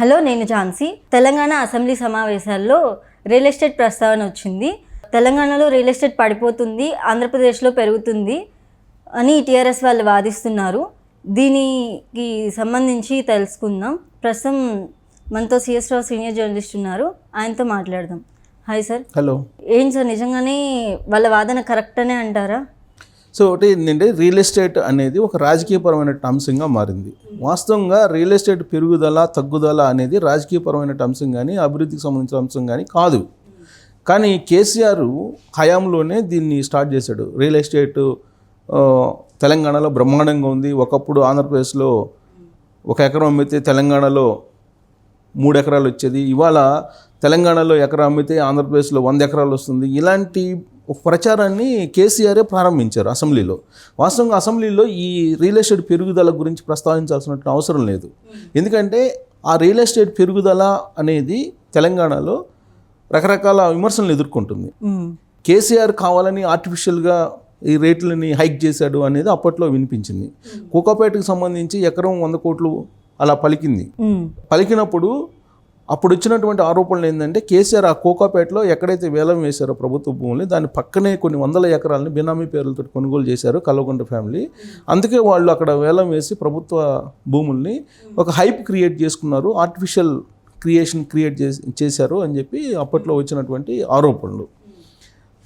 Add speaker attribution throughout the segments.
Speaker 1: Hello నేను Jhansi. Telangana assembly సమావేశాల్లో real estate ప్రస్తావన వచ్చింది. తెలంగాణలో రియల్ ఎస్టేట్ పడిపోతుంది ఆంధ్రప్రదేశ్లో పెరుగుతుంది అని టీఆర్ఎస్ వాళ్ళు వాదిస్తున్నారు. దీనికి సంబంధించి తెలుసుకుందాం. ప్రస్తుతం మనతో సిఎస్ రావు సీనియర్ జర్నలిస్ట్ ఉన్నారు. ఆయనతో మాట్లాడదాం. Hi sir.
Speaker 2: హలో.
Speaker 1: ఏంటి సార్ నిజంగానే వాళ్ళ వాదన కరెక్ట్ అనే అంటారా?
Speaker 2: సో ఒకటి ఏంటంటే రియల్ ఎస్టేట్ అనేది ఒక రాజకీయపరమైన అంశంగా మారింది. వాస్తవంగా రియల్ ఎస్టేట్ పెరుగుదల తగ్గుదల అనేది రాజకీయపరమైన అంశం కానీ అభివృద్ధికి సంబంధించిన అంశం కానీ కాదు. కానీ కేసీఆర్ హయాంలోనే దీన్ని స్టార్ట్ చేశాడు. రియల్ ఎస్టేట్ తెలంగాణలో బ్రహ్మాండంగా ఉంది. ఒకప్పుడు ఆంధ్రప్రదేశ్లో ఒక ఎకరం అమ్మితే తెలంగాణలో మూడు ఎకరాలు వచ్చేది. ఇవాళ తెలంగాణలో ఎకరా అమ్మితే ఆంధ్రప్రదేశ్లో వంద ఎకరాలు వస్తుంది. ఇలాంటి ప్రచారాన్ని కేసీఆరే ప్రారంభించారు అసెంబ్లీలో. వాస్తవంగా అసెంబ్లీలో ఈ రియల్ ఎస్టేట్ పెరుగుదల గురించి ప్రస్తావించాల్సిన అవసరం లేదు. ఎందుకంటే ఆ రియల్ ఎస్టేట్ పెరుగుదల అనేది తెలంగాణలో రకరకాల విమర్శలను ఎదుర్కొంటుంది. కేసీఆర్ కావాలని ఆర్టిఫిషియల్గా ఈ రేట్లని హైక్ చేశాడు అనేది అప్పట్లో వినిపించింది. కోకాపేటకు సంబంధించి ఎకరం వంద కోట్లు అలా పలికింది. పలికినప్పుడు అప్పుడు వచ్చినటువంటి ఆరోపణలు ఏంటంటే కేసీఆర్ ఆ కోకాపేటలో ఎక్కడైతే వేలం వేశారో ప్రభుత్వ భూముల్ని దాని పక్కనే కొన్ని వందల ఎకరాలని బినామీ పేర్లతో కొనుగోలు చేశారు కల్వకుంట ఫ్యామిలీ. అందుకే వాళ్ళు అక్కడ వేలం వేసి ప్రభుత్వ భూముల్ని ఒక హైప్ క్రియేట్ చేసుకున్నారు ఆర్టిఫిషియల్ క్రియేషన్ క్రియేట్ చేసి చేశారు అని చెప్పి అప్పట్లో వచ్చినటువంటి ఆరోపణలు.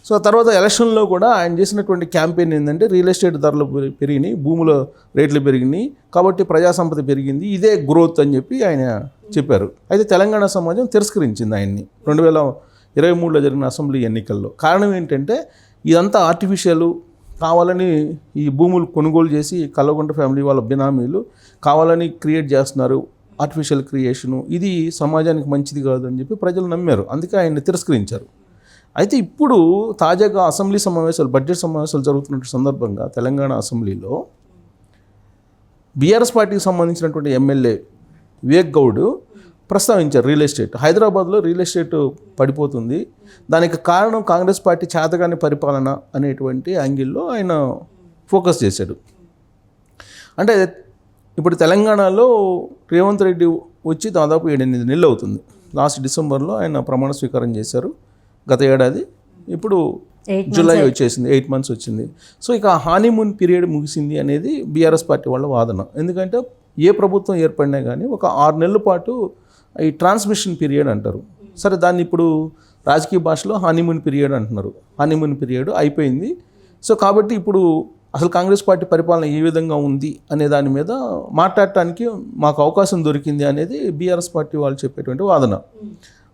Speaker 2: సో తర్వాత ఎలక్షన్లో కూడా ఆయన చేసినటువంటి క్యాంపెయిన్ ఏంటంటే రియల్ ఎస్టేట్ ధరలు పెరిగినాయి భూముల రేట్లు పెరిగినాయి కాబట్టి ప్రజాసంపద పెరిగింది. ఇదే గ్రోత్ అని చెప్పి ఆయన చెప్పారు. అయితే తెలంగాణ సమాజం తిరస్కరించింది ఆయన్ని. రెండు వేల ఇరవై మూడులో జరిగిన అసెంబ్లీ ఎన్నికల్లో. కారణం ఏంటంటే ఇదంతా ఆర్టిఫిషియల్ కావాలని ఈ భూములు కొనుగోలు చేసి కల్లగొండ ఫ్యామిలీ వాళ్ళ బినామీలు కావాలని క్రియేట్ చేస్తున్నారు. Artificial creation. ఇది సమాజానికి మంచిది కాదు అని చెప్పి ప్రజలు నమ్మారు. అందుకే ఆయన్ని తిరస్కరించారు. అయితే ఇప్పుడు తాజాగా అసెంబ్లీ సమావేశాలు బడ్జెట్ సమావేశాలు జరుగుతున్న సందర్భంగా తెలంగాణ అసెంబ్లీలో బీఆర్ఎస్ పార్టీకి సంబంధించినటువంటి ఎమ్మెల్యే వివేక్ గౌడ్ ప్రస్తావించారు రియల్ ఎస్టేట్. హైదరాబాద్లో రియల్ ఎస్టేట్ పడిపోతుంది. దానికి కారణం కాంగ్రెస్ పార్టీ చేతగాని పరిపాలన అనేటువంటి యాంగిల్లో ఆయన ఫోకస్ చేశాడు. అంటే ఇప్పుడు తెలంగాణలో రేవంత్ రెడ్డి వచ్చి దాదాపు ఏడెనిమిది నెలలు అవుతుంది. లాస్ట్ డిసెంబర్లో ఆయన ప్రమాణ స్వీకారం చేశారు. గత ఏడాది ఇప్పుడు జూలై వచ్చేసింది ఎయిట్ మంత్స్ వచ్చింది. సో ఇక హానీమూన్ పీరియడ్ ముగిసింది అనేది బీఆర్ఎస్ పార్టీ వాళ్ళ వాదన. ఎందుకంటే ఏ ప్రభుత్వం ఏర్పడినా కానీ ఒక ఆరు నెలల పాటు ఈ ట్రాన్స్మిషన్ పీరియడ్ అంటారు. సరే దాన్ని ఇప్పుడు రాజకీయ భాషలో హానీమూన్ పీరియడ్ అంటున్నారు. హానీమూన్ పీరియడ్ అయిపోయింది. సో కాబట్టి ఇప్పుడు అసలు కాంగ్రెస్ పార్టీ పరిపాలన ఏ విధంగా ఉంది అనే దాని మీద మాట్లాడటానికి మాకు అవకాశం దొరికింది అనేది బీఆర్ఎస్ పార్టీ వాళ్ళు చెప్పేటువంటి వాదన.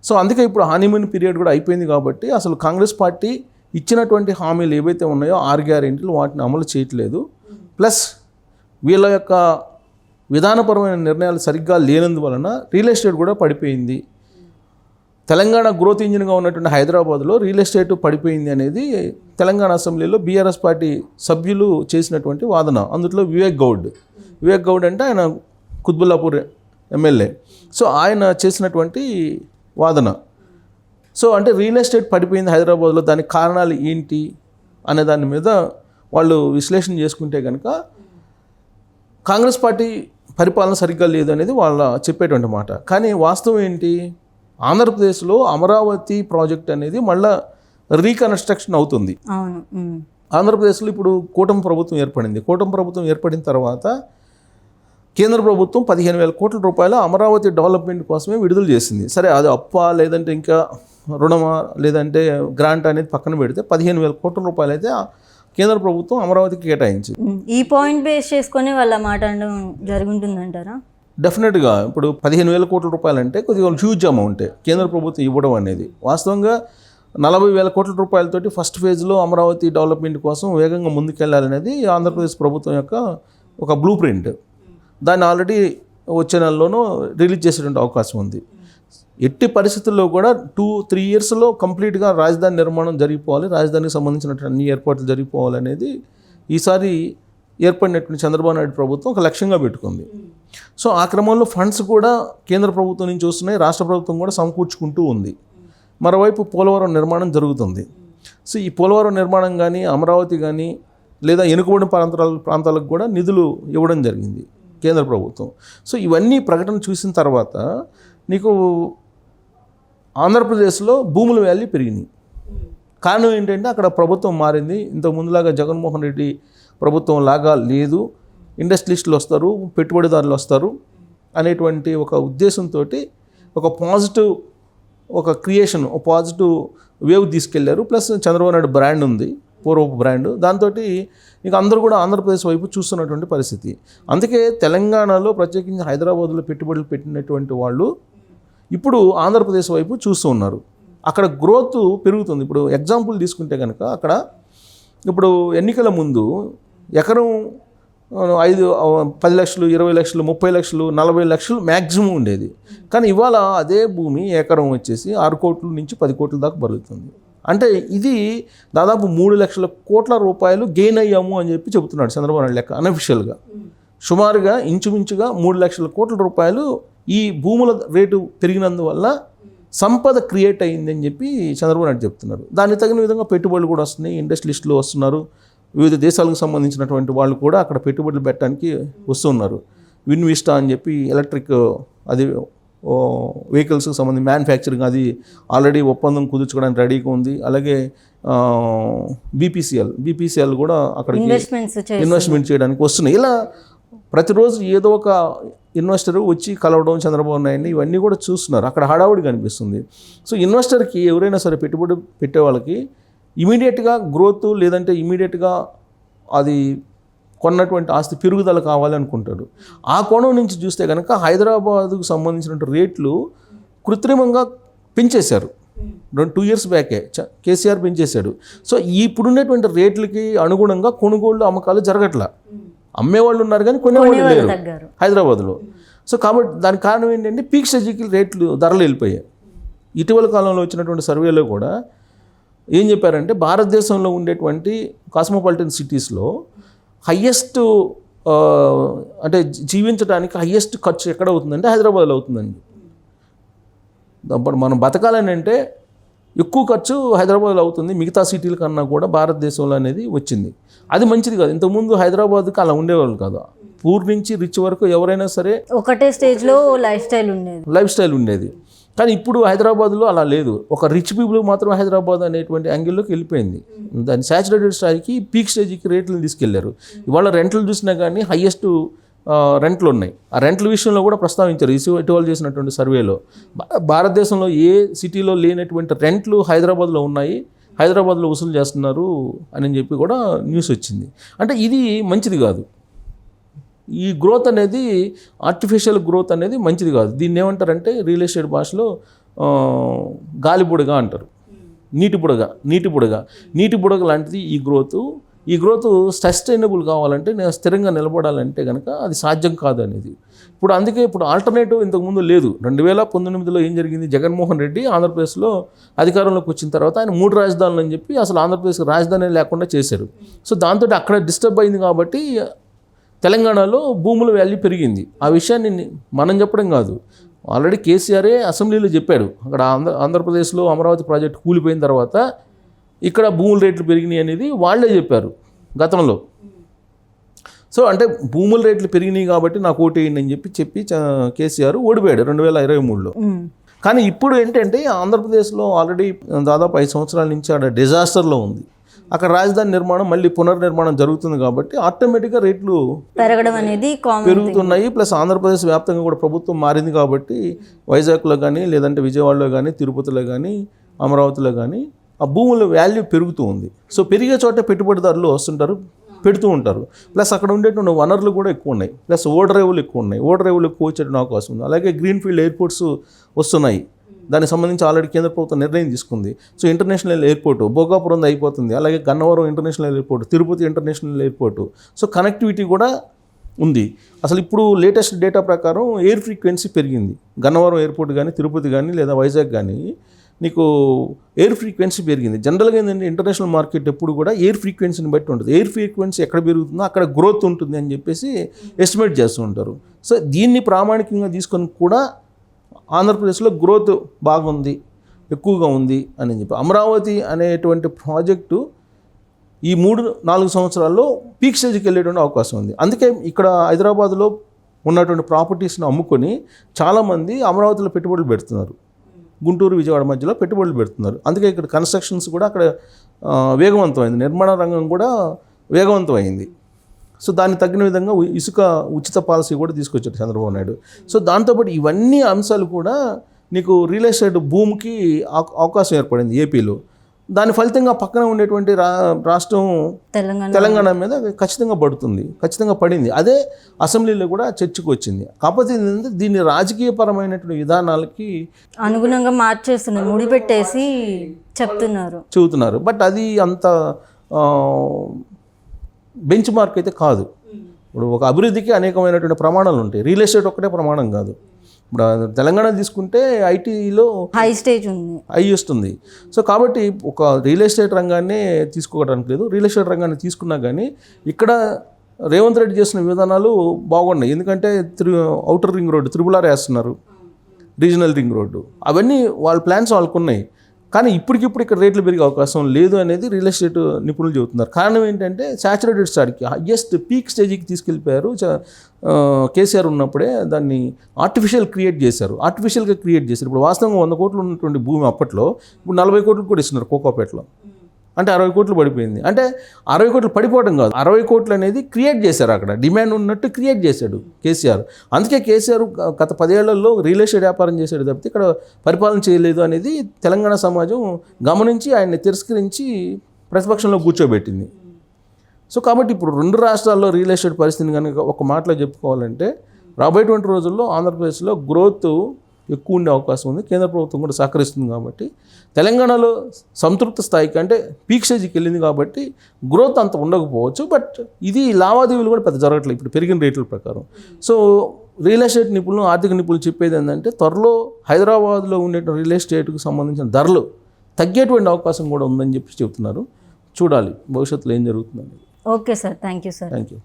Speaker 2: సో అందుకే ఇప్పుడు హానీమూన్ పీరియడ్ కూడా అయిపోయింది కాబట్టి అసలు కాంగ్రెస్ పార్టీ ఇచ్చినటువంటి హామీలు ఏవైతే ఉన్నాయో ఆరు గ్యారెంటీలు వాటిని అమలు చేయట్లేదు. ప్లస్ వీళ్ళ యొక్క విధానపరమైన నిర్ణయాలు సరిగ్గా లేనందువలన రియల్ ఎస్టేట్ కూడా పడిపోయింది. తెలంగాణ గ్రోత్ ఇంజిన్గా ఉన్నటువంటి హైదరాబాద్లో రియల్ ఎస్టేట్ పడిపోయింది అనేది తెలంగాణ అసెంబ్లీలో బీఆర్ఎస్ పార్టీ సభ్యులు చేసినటువంటి వాదన. అందులో వివేక్ గౌడ్. వివేక్ గౌడ్ అంటే ఆయన కుత్బుల్లాపూర్ ఎమ్మెల్యే. సో ఆయన చేసినటువంటి వాదన. సో అంటే రియల్ ఎస్టేట్ పడిపోయింది హైదరాబాద్లో దానికి కారణాలు ఏంటి అనే దాని మీద వాళ్ళు విశ్లేషణ చేసుకుంటే కనుక కాంగ్రెస్ పార్టీ పరిపాలన సరిగ్గా లేదు అనేది వాళ్ళ చెప్పేటువంటి మాట. కానీ వాస్తవం ఏంటి? ఆంధ్రప్రదేశ్లో అమరావతి ప్రాజెక్ట్ అనేది మళ్ళా రీకన్స్ట్రక్షన్ అవుతుంది. ఆంధ్రప్రదేశ్లో ఇప్పుడు కూటమి ప్రభుత్వం ఏర్పడింది. కూటమి ప్రభుత్వం ఏర్పడిన తర్వాత కేంద్ర ప్రభుత్వం పదిహేను వేల కోట్ల రూపాయల అమరావతి డెవలప్మెంట్ కోసమే విడుదల చేసింది. సరే అది అప్ప లేదంటే ఇంకా రుణమా లేదంటే గ్రాంట్ అనేది పక్కన పెడితే పదిహేను వేల కోట్ల రూపాయలు అయితే కేంద్ర ప్రభుత్వం అమరావతికి కేటాయించింది.
Speaker 1: ఈ పాయింట్ బేస్ చేసుకొని వాళ్ళ మాట అనడం జరుగుతుందంటారా
Speaker 2: డెఫినెట్గా ఇప్పుడు పదిహేను వేల కోట్ల రూపాయలు అంటే కొద్దిగా హ్యూజ్ అమౌంట్ కేంద్ర ప్రభుత్వం ఇవ్వడం అనేది. వాస్తవంగా నలభై వేల కోట్ల రూపాయలతోటి ఫస్ట్ ఫేజ్లో అమరావతి డెవలప్మెంట్ కోసం వేగంగా ముందుకెళ్ళాలనేది ఆంధ్రప్రదేశ్ ప్రభుత్వం యొక్క ఒక బ్లూ ప్రింట్ దాన్ని ఆల్రెడీ వచ్చే నెలలోనూ రిలీజ్ చేసేటువంటి అవకాశం ఉంది. ఎట్టి పరిస్థితుల్లో కూడా టూ త్రీ ఇయర్స్లో కంప్లీట్గా రాజధాని నిర్మాణం జరిగిపోవాలి. రాజధానికి సంబంధించినటువంటి అన్ని ఏర్పాట్లు జరిగిపోవాలి అనేది ఈసారి ఏర్పడినటువంటి చంద్రబాబు నాయుడు ప్రభుత్వం ఒక లక్ష్యంగా పెట్టుకుంది. సో ఆ క్రమంలో ఫండ్స్ కూడా కేంద్ర ప్రభుత్వం నుంచి వస్తున్నాయి. రాష్ట్ర ప్రభుత్వం కూడా సమకూర్చుకుంటూ ఉంది. మరోవైపు పోలవరం నిర్మాణం జరుగుతుంది. సో ఈ పోలవరం నిర్మాణం కానీ అమరావతి కానీ లేదా వెనుకబడిన ప్రాంతాల ప్రాంతాలకు కూడా నిధులు ఇవ్వడం జరిగింది. కేంద్ర ప్రభుత్వం. సో ఇవన్నీ ప్రకటన చూసిన తర్వాత నీకు ఆంధ్రప్రదేశ్లో భూముల వ్యాల్యూ పెరిగినాయి. కారణం ఏంటంటే అక్కడ ప్రభుత్వం మారింది. ఇంతకు ముందులాగా జగన్మోహన్ రెడ్డి ప్రభుత్వం లాగా లేదు. ఇండస్ట్రియలిస్టులు వస్తారు పెట్టుబడిదారులు వస్తారు అనేటువంటి ఒక ఉద్దేశంతో ఒక పాజిటివ్ ఒక క్రియేషన్ ఒక పాజిటివ్ వేవ్ తీసుకెళ్ళారు. ప్లస్ చంద్రబాబు నాయుడు బ్రాండ్ ఉంది. పూర్వపు బ్రాండ్. దాంతో ఇక అందరూ కూడా ఆంధ్రప్రదేశ్ వైపు చూస్తున్నటువంటి పరిస్థితి. అందుకే తెలంగాణలో ప్రత్యేకించి హైదరాబాద్లో పెట్టుబడులు పెట్టినటువంటి వాళ్ళు ఇప్పుడు ఆంధ్రప్రదేశ్ వైపు చూస్తూ ఉన్నారు. అక్కడ గ్రోత్ పెరుగుతుంది. ఇప్పుడు ఎగ్జాంపుల్ తీసుకుంటే కనుక అక్కడ ఇప్పుడు ఎన్నికల ముందు ఎకరం ఐదు పది లక్షలు ఇరవై లక్షలు ముప్పై లక్షలు నలభై లక్షలు మ్యాక్సిమం ఉండేది. కానీ ఇవాళ అదే భూమి ఎకరం వచ్చేసి ఆరు కోట్ల నుంచి పది కోట్ల దాకా బలుగుతుంది అంటే ఇది దాదాపు మూడు లక్షల కోట్ల రూపాయలు గెయిన్ అయ్యాము అని చెప్పి చెబుతున్నాడు చంద్రబాబు నాయుడు లెక్క అనఫిషియల్గా సుమారుగా ఇంచుమించుగా మూడు లక్షల కోట్ల రూపాయలు ఈ భూముల రేటు పెరిగినందువల్ల సంపద క్రియేట్ అయ్యిందని చెప్పి చంద్రబాబు నాయుడు చెప్తున్నారు. దానికి తగిన విధంగా పెట్టుబడులు కూడా వస్తున్నాయి ఇండస్ట్రియలిస్టులు వస్తున్నారు. వివిధ దేశాలకు సంబంధించినటువంటి వాళ్ళు కూడా అక్కడ పెట్టుబడులు పెట్టడానికి వస్తున్నారు. విన్విస్టా అని చెప్పి ఎలక్ట్రిక్ అది వెహికల్స్కి సంబంధించి మ్యానుఫ్యాక్చరింగ్ అది ఆల్రెడీ ఒప్పందం కుదుర్చుకోవడానికి రెడీగా ఉంది. అలాగే బీపీసీఎల్ బీపీసీఎల్ కూడా అక్కడికి
Speaker 1: చే
Speaker 2: ఇన్వెస్ట్మెంట్ చేయడానికి వస్తున్నాయి. ఇలా ప్రతిరోజు ఏదో ఒక ఇన్వెస్టర్ వచ్చి కలవడం చంద్రబాబు నాయుడిని ఇవన్నీ కూడా చూస్తున్నారు. అక్కడ హడావుడి కనిపిస్తుంది. సో ఇన్వెస్టర్కి ఎవరైనా సరే పెట్టుబడి పెట్టే వాళ్ళకి ఇమీడియట్గా గ్రోత్ లేదంటే ఇమీడియట్గా అది కొన్నటువంటి ఆస్తి పెరుగుదల కావాలి అనుకుంటాడు. ఆ కోణం నుంచి చూస్తే కనుక హైదరాబాద్కు సంబంధించిన రేట్లు కృత్రిమంగా పెంచేశారు. రెండు టూ ఇయర్స్ బ్యాకే కేసీఆర్ పెంచేశాడు. సో ఇప్పుడున్నటువంటి రేట్లకి అనుగుణంగా కొనుగోళ్ళు అమ్మకాలు జరగట్లా. అమ్మేవాళ్ళు ఉన్నారు కానీ కొనేవాళ్ళు లేరు హైదరాబాద్లో. సో కాబట్టి దానికి కారణం ఏంటంటే పీక్ స్టేజ్కి రేట్లు ధరలు వెళ్ళిపోయాయి. ఇటీవల కాలంలో వచ్చినటువంటి సర్వేలో కూడా ఏం చెప్పారంటే భారతదేశంలో ఉండేటువంటి కాస్మోపాలిటన్ సిటీస్లో హయ్యెస్ట్ అంటే జీవించడానికి హయ్యెస్ట్ ఖర్చు ఎక్కడ అవుతుందంటే హైదరాబాద్లో అవుతుందండి. మనం బతకాలని అంటే ఎక్కువ ఖర్చు హైదరాబాద్లో అవుతుంది. మిగతా సిటీల కన్నా కూడా భారతదేశంలో అనేది వచ్చింది. అది మంచిది కాదు. ఇంతకుముందు హైదరాబాద్కి అలా ఉండేవాళ్ళు కాదు. పూర్ నుంచి రిచ్ వరకు ఎవరైనా సరే
Speaker 1: ఒకటే స్టేజ్లో లైఫ్ స్టైల్ ఉండేది.
Speaker 2: లైఫ్ స్టైల్ ఉండేది. కానీ ఇప్పుడు హైదరాబాద్లో అలా లేదు. ఒక రిచ్ పీపుల్ మాత్రం హైదరాబాద్ అనేటువంటి యాంగిల్లోకి వెళ్ళిపోయింది. దాని సాచురేటెడ్ స్థాయికి పీక్ స్టేజ్కి రేట్లు తీసుకెళ్ళారు. ఇవాళ రెంట్లు చూసినా కానీ హయ్యెస్ట్ రెంట్లు ఉన్నాయి. ఆ రెంట్ల విషయంలో కూడా ప్రస్తావించారు. ఇటీవల చేసినటువంటి సర్వేలో భా- భారతదేశంలో ఏ సిటీలో లేనటువంటి రెంట్లు హైదరాబాద్లో ఉన్నాయి. హైదరాబాద్లో వసూలు చేస్తున్నారు అని చెప్పి కూడా న్యూస్ వచ్చింది. అంటే ఇది మంచిది కాదు. ఈ గ్రోత్ అనేది ఆర్టిఫిషియల్ గ్రోత్ అనేది మంచిది కాదు. దీన్ని ఏమంటారంటే రియల్ ఎస్టేట్ భాషలో గాలిబుడగా అంటారు. నీటి బుడగ నీటి బుడగ. నీటి బుడగ లాంటిది ఈ గ్రోత్ ఈ గ్రోత్ సస్టైనబుల్ కావాలంటే నేను స్థిరంగా నిలబడాలంటే కనుక అది సాధ్యం కాదు అనేది. ఇప్పుడు అందుకే ఇప్పుడు ఆల్టర్నేటివ్ ఇంతకుముందు లేదు. రెండు వేల పంతొమ్మిదిలో ఏం జరిగింది? జగన్మోహన్ రెడ్డి ఆంధ్రప్రదేశ్లో అధికారంలోకి వచ్చిన తర్వాత ఆయన మూడు రాజధానులు అని చెప్పి అసలు ఆంధ్రప్రదేశ్కి రాజధాని లేకుండా చేశారు. సో దాంతో అక్కడ డిస్టర్బ్ అయింది కాబట్టి తెలంగాణలో భూముల వాల్యూ పెరిగింది. ఆ విషయాన్ని మనం చెప్పడం కాదు. ఆల్రెడీ కేసీఆరే అసెంబ్లీలో చెప్పాడు. అక్కడ ఆంధ్ర ఆంధ్రప్రదేశ్లో అమరావతి ప్రాజెక్ట్ కూలిపోయిన తర్వాత ఇక్కడ భూముల రేట్లు పెరిగినాయి అనేది వాళ్ళే చెప్పారు గతంలో. సో అంటే భూముల రేట్లు పెరిగినాయి కాబట్టి నాకు ఓటేయండి అని చెప్పి చెప్పి కేసీఆర్ ఓడిపోయాడు రెండు వేల ఇరవై మూడులో. కానీ ఇప్పుడు ఏంటంటే ఆంధ్రప్రదేశ్లో ఆల్రెడీ దాదాపు ఐదు సంవత్సరాల నుంచి అక్కడ డిజాస్టర్లో ఉంది. అక్కడ రాజధాని నిర్మాణం మళ్ళీ పునర్నిర్మాణం జరుగుతుంది కాబట్టి ఆటోమేటిక్గా రేట్లు
Speaker 1: పెరగడం అనేది
Speaker 2: పెరుగుతున్నాయి. ప్లస్ ఆంధ్రప్రదేశ్ వ్యాప్తంగా కూడా ప్రభుత్వం మారింది కాబట్టి వైజాగ్లో కానీ లేదంటే విజయవాడలో కానీ తిరుపతిలో కానీ అమరావతిలో కానీ ఆ భూముల వాల్యూ పెరుగుతూ ఉంది. సో పెరిగే చోట పెట్టుబడిదారులు వస్తుంటారు పెడుతూ ఉంటారు. ప్లస్ అక్కడ ఉండేటువంటి వనరులు కూడా ఎక్కువ ఉన్నాయి. ప్లస్ ఓడరేవులు ఎక్కువ ఉన్నాయి. ఓడరేవులు ఎక్కువ వచ్చేటువంటి అవకాశం ఉంది. అలాగే గ్రీన్ ఫీల్డ్ ఎయిర్పోర్ట్స్ వస్తున్నాయి. దానికి సంబంధించి ఆల్రెడీ కేంద్ర ప్రభుత్వం నిర్ణయం తీసుకుంది. సో ఇంటర్నేషనల్ ఎయిర్పోర్ట్ భోగాపురం అయిపోతుంది. అలాగే Gannavaram international airport Tirupati international airport. So connectivity కూడా ఉంది. అసలు ఇప్పుడు లేటెస్ట్ డేటా ప్రకారం ఎయిర్ ఫ్రీక్వెన్సీ పెరిగింది. గన్నవరం ఎయిర్పోర్ట్ కానీ తిరుపతి కానీ లేదా వైజాగ్ కానీ నీకు ఎయిర్ ఫ్రీక్వెన్సీ పెరిగింది. జనరల్గా ఏంటంటే ఇంటర్నేషనల్ మార్కెట్ ఎప్పుడు కూడా ఎయిర్ ఫ్రీక్వెన్సీని బట్టి ఉంటుంది. ఎయిర్ ఫ్రీక్వెన్సీ ఎక్కడ పెరుగుతుందో అక్కడ గ్రోత్ ఉంటుంది అని చెప్పేసి ఎస్టిమేట్ చేస్తూ ఉంటారు. సో దీన్ని ప్రామాణికంగా తీసుకొని కూడా ఆంధ్రప్రదేశ్లో గ్రోత్ బాగుంది ఎక్కువగా ఉంది అని చెప్పి. అమరావతి అనేటువంటి ప్రాజెక్టు ఈ మూడు నాలుగు సంవత్సరాల్లో పీక్ స్టేజ్కి వెళ్ళేటువంటి అవకాశం ఉంది. అందుకే ఇక్కడ హైదరాబాద్లో ఉన్నటువంటి ప్రాపర్టీస్ని అమ్ముకొని చాలామంది అమరావతిలో పెట్టుబడులు పెడుతున్నారు. గుంటూరు విజయవాడ మధ్యలో పెట్టుబడులు పెడుతున్నారు. అందుకే ఇక్కడ కన్స్ట్రక్షన్స్ కూడా అక్కడ వేగవంతమైంది. నిర్మాణ రంగం కూడా వేగవంతమైంది. సో దానికి తగిన విధంగా ఇసుక ఉచిత పాలసీ కూడా తీసుకొచ్చారు చంద్రబాబు నాయుడు. సో దాంతోపాటు ఇవన్నీ అంశాలు కూడా నీకు రియల్ ఎస్టేట్ భూమికి అవ- అవకాశం ఏర్పడింది ఏపీలో. దాని ఫలితంగా పక్కన ఉండేటువంటి రా రాష్ట్రం
Speaker 1: తెలంగాణ.
Speaker 2: తెలంగాణ మీద ఖచ్చితంగా పడుతుంది ఖచ్చితంగా పడింది. అదే అసెంబ్లీలో కూడా చర్చకు వచ్చింది. కాకపోతే ఏంటంటే దీన్ని రాజకీయపరమైనటువంటి విధానాలకి
Speaker 1: అనుగుణంగా మార్చేస్తున్నారు ముడిపెట్టేసి చెప్తున్నారు.
Speaker 2: చెబుతున్నారు. బట్ అది అంత బెంచ్ మార్క్ అయితే కాదు. ఇప్పుడు ఒక అభివృద్ధికి అనేకమైనటువంటి ప్రమాణాలు ఉంటాయి. రియల్ ఎస్టేట్ ఒక్కటే ప్రమాణం కాదు. ఇప్పుడు తెలంగాణ తీసుకుంటే ఐటీలో
Speaker 1: హై స్టేజ్ ఉంది.
Speaker 2: అయి వస్తుంది సో కాబట్టి ఒక రియల్ ఎస్టేట్ రంగాన్ని తీసుకోవడానికి లేదు. రియల్ ఎస్టేట్ రంగాన్ని తీసుకున్నా కానీ ఇక్కడ రేవంత్ రెడ్డి చేసిన విధానాలు బాగున్నాయి. ఎందుకంటే three outer ring road triple R వేస్తున్నారు. Regional ring road. అవన్నీ వాళ్ళ ప్లాన్స్ వాళ్ళకు ఉన్నాయి కానీ ఇప్పటికిప్పుడు ఇక్కడ రేట్లు పెరిగే అవకాశం లేదు అనేది రియల్ ఎస్టేట్ నిపుణులు చెబుతున్నారు. కారణం ఏంటంటే సాచురేటెడ్ స్టార్కి హయ్యెస్ట్ పీక్ స్టేజ్కి తీసుకెళ్ళిపోయారు. కేసీఆర్ ఉన్నప్పుడే దాన్ని ఆర్టిఫిషియల్ క్రియేట్ చేశారు. ఆర్టిఫిషియల్గా క్రియేట్ చేశారు. ఇప్పుడు వాస్తవంగా వంద కోట్లు ఉన్నటువంటి భూమి అప్పట్లో ఇప్పుడు నలభై కోట్లు కూడా ఇస్తున్నారు కోకోపేటలో. అంటే అరవై కోట్లు పడిపోయింది. అంటే అరవై కోట్లు పడిపోవడం కాదు. అరవై కోట్లు అనేది క్రియేట్ చేశారు అక్కడ. డిమాండ్ ఉన్నట్టు క్రియేట్ చేశాడు కేసీఆర్. అందుకే కేసీఆర్ గత పదేళ్ళలో రియల్ ఎస్టేట్ వ్యాపారం చేశాడు తప్పితే ఇక్కడ పరిపాలన చేయలేదు అనేది తెలంగాణ సమాజం గమనించి ఆయన్ని తిరస్కరించి ప్రతిపక్షంలో కూర్చోబెట్టింది. సో కాబట్టి ఇప్పుడు రెండు రాష్ట్రాల్లో రియల్ ఎస్టేట్ పరిస్థితిని కనుక ఒక మాటలో చెప్పుకోవాలంటే రాబోయేటువంటి రోజుల్లో ఆంధ్రప్రదేశ్లో గ్రోత్ ఎక్కువ ఉండే అవకాశం ఉంది. కేంద్ర ప్రభుత్వం కూడా సహకరిస్తుంది కాబట్టి. తెలంగాణలో సంతృప్త స్థాయికి అంటే పీక్ స్టేజ్కి వెళ్ళింది కాబట్టి గ్రోత్ అంత ఉండకపోవచ్చు. బట్ ఇది లావాదేవీలు కూడా పెద్ద జరగట్లేదు. ఇప్పుడు పెరిగిన రేట్ల ప్రకారం. సో రియల్ ఎస్టేట్ నిపుణులు ఆర్థిక నిపుణులు చెప్పేది ఏంటంటే త్వరలో హైదరాబాద్లో ఉండే రియల్ ఎస్టేట్కి సంబంధించిన ధరలు తగ్గేటువంటి అవకాశం కూడా ఉందని చెప్పి చెబుతున్నారు చూడాలి. భవిష్యత్తులో ఏం జరుగుతుందని
Speaker 1: okay sir. Thank you sir.
Speaker 2: Thank you